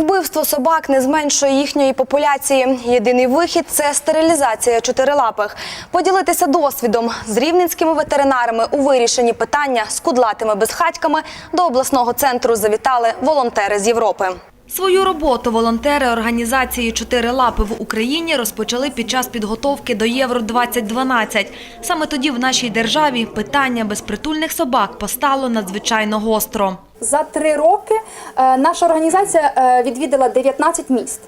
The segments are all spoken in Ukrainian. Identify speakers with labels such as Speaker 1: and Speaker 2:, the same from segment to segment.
Speaker 1: Вбивство собак не зменшує їхньої популяції. Єдиний вихід це стерилізація чотирилапих. Поділитися досвідом з рівненськими ветеринарами у вирішенні питання з кудлатими безхатьками до обласного центру завітали волонтери з Європи. Свою роботу волонтери організації «Чотири лапи» в Україні розпочали під час підготовки до Євро-2012. Саме тоді в нашій державі питання безпритульних собак постало надзвичайно гостро.
Speaker 2: За три роки е, наша організація е, відвідала 19 міст.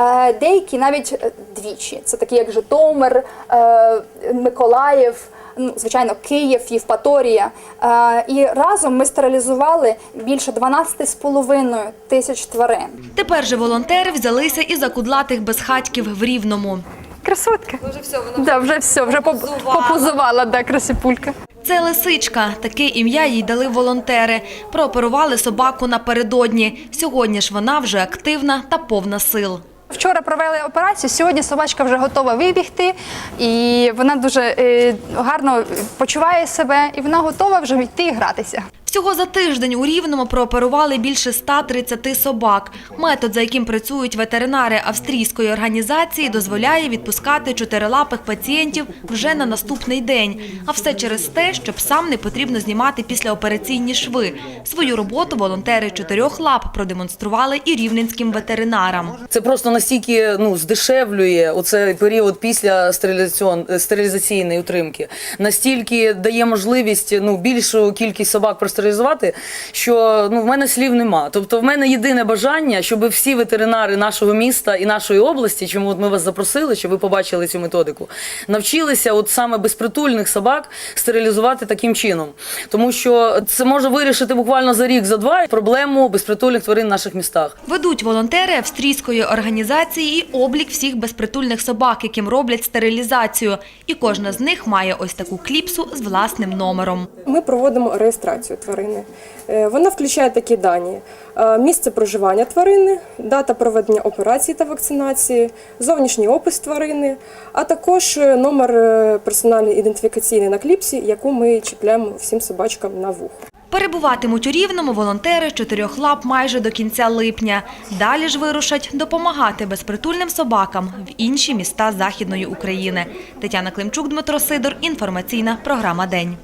Speaker 2: Е, Деякі навіть двічі. Це такі як Житомир, Миколаїв, ну, звичайно, Київ, Євпаторія. Е, І разом ми стерилізували більше 12,5 тисяч тварин.
Speaker 1: Тепер же волонтери взялися і за кудлатих безхатьків в Рівному.
Speaker 3: Красотка. Вже все, вона да, вже все, вже поп- попозувала, да, красипулька.
Speaker 1: Це лисичка. Таке ім'я їй дали волонтери. Прооперували собаку напередодні. Сьогодні ж вона вже активна та повна сил.
Speaker 3: Вчора провели операцію, сьогодні собачка вже готова вибігти, і вона дуже е, гарно почуває себе, і вона готова вже йти і гратися.
Speaker 1: Всього за тиждень у Рівному прооперували більше 130 собак. Метод, за яким працюють ветеринари австрійської організації, дозволяє відпускати чотирилапих пацієнтів вже на наступний день. А все через те, що псам не потрібно знімати післяопераційні шви. Свою роботу волонтери чотирьох лап продемонстрували і рівненським ветеринарам.
Speaker 4: Це просто настільки ну здешевлює оцей період після стерилізаційної утримки, настільки дає можливість ну більшу кількість собак простерилізувати, що ну в мене слів нема. Тобто, в мене єдине бажання, щоб всі ветеринари нашого міста і нашої області, чому от ми вас запросили, щоб ви побачили цю методику, навчилися от саме безпритульних собак стерилізувати таким чином, тому що це може вирішити буквально за рік, за два проблему безпритульних тварин в наших містах.
Speaker 1: Ведуть волонтери австрійської організації і облік всіх безпритульних собак, яким роблять стерилізацію. І кожна з них має ось таку кліпсу з власним номером.
Speaker 5: Ми проводимо реєстрацію тварини. Е, Вона включає такі дані: Е, місце проживання тварини, дата проведення операції та вакцинації, зовнішній опис тварини, а також е, номер персональної ідентифікаційної на кліпсі, яку ми чіпляємо всім собачкам на вухо.
Speaker 1: Перебуватимуть у Рівному волонтери з чотирьох лап майже до кінця липня. Далі ж вирушать допомагати безпритульним собакам в інші міста Західної України. Тетяна Климчук, Дмитро Сидор. Інформаційна програма «День».